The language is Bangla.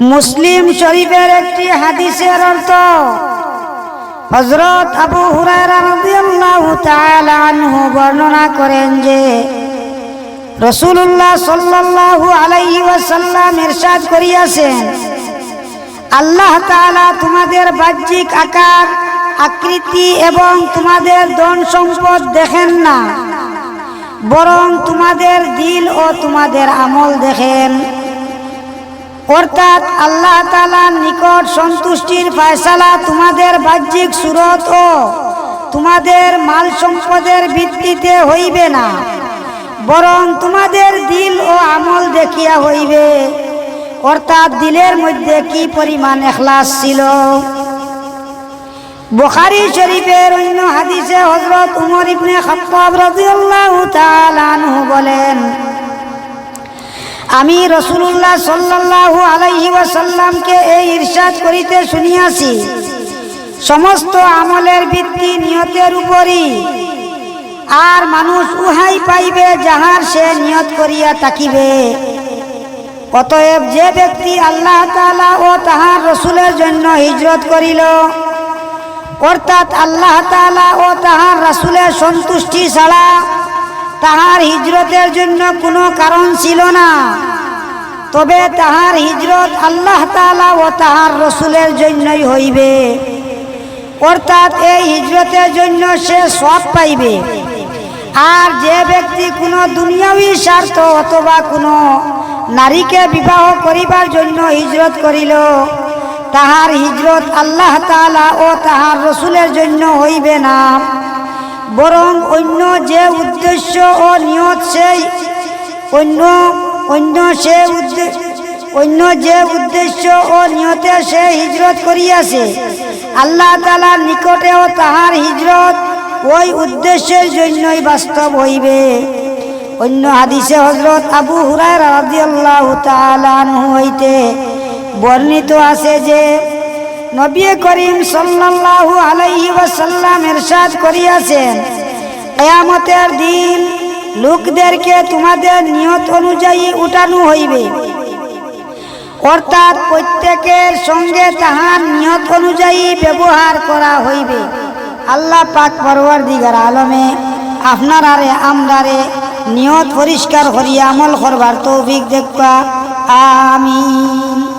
মুসলিম শরীফের একটি হাদিসের অর্থ হজরত আবু হুরায়রা রাদিয়াল্লাহু তাআলা আনহু বর্ণনা করেন যে রসুল্লাহ সাল্লাল্লাহু আলাইহি ওয়াসাল্লাম ইরশাদ করিয়াছেন, আল্লাহ তাআলা তোমাদের বাহ্যিক আকার, আকৃতি এবং তোমাদের ধন সম্পদ দেখেন না, বরং তোমাদের দিল ও তোমাদের আমল দেখেন। অর্থাৎ আল্লাহ তালার নিকট সন্তুষ্টির ফয়সালা তোমাদের বাহ্যিক সুরত ও তোমাদের মাল সম্পদের ভিত্তিতে হইবে না, বরং তোমাদের দিল ও আমল দেখিয়া হইবে। অর্থাৎ দিলের মধ্যে কি পরিমাণ এখলাস ছিল? বুখারী শরীফের অন্য হাদিসে হজরত উমর ইবনে খাত্তাব রাদিয়াল্লাহু তাআলা বলেন আমি রসুল্লাহ সাল্লাল্লাহু আলাইহি ওয়াসাল্লামকে এই ইরশাদ করিতে শুনিয়াছি। সমস্ত আমলের ভিত্তি নিয়তের উপরই। আর মানুষ উহাই পাইবে যাহার সে নিয়ত করিয়া থাকিবে। অতএব যে ব্যক্তি আল্লাহ তাআলা ও তাহার রসুলের জন্য হিজরত করিল, অর্থাৎ আল্লাহ তাআলা ও তাহার রাসূলের সন্তুষ্টি ছাড়া তাহার হিজরতের জন্য কোনো কারণ ছিল না। তবে তাহার হিজরত আল্লাহ তালা ও তাহার রসুলের জন্যই হইবে। অর্থাৎ এই হিজরতের জন্য সে সব পাইবে। আর যে ব্যক্তি কোনো দুনিয়াবী স্বার্থ অথবা কোনো নারীকে বিবাহ করিবার জন্য হিজরত করিল, তাহার হিজরত আল্লাহ তাআলা ও তাহার রসুলের জন্য হইবে না। বরং অন্য যে উদ্দেশ্য ও নিয়ত সেই অন্য অন্য সে অন্য যে উদ্দেশ্য ও নিয়তে সে হিজরত করিয়াছে। আল্লাহ তালার নিকটেও তাহার হিজরত ওই উদ্দেশ্যের জন্যই বাস্তব হইবে। অন্য হাদিসে হজরত আবু আনহু হইতে বর্ণিত আছে যে, নবী করিম সাল্লাল্লাহু আলাইহি ওয়াসাল্লাম ইরশাদ করিয়াছেন, কিয়ামতের দিন লোকদেরকে তোমাদের নিয়ত অনুযায়ী উঠানো হইবে। অর্থাৎ প্রত্যেকের সঙ্গে তাহার নিয়ত অনুযায়ী ব্যবহার করা হইবে। আল্লাহ পাক পরওয়ার দিগার আলমে আপনারারে, আমরারে নিয়ত পরিষ্কার করিয়া আমল করবার তৌফিক দেখবা আমিন।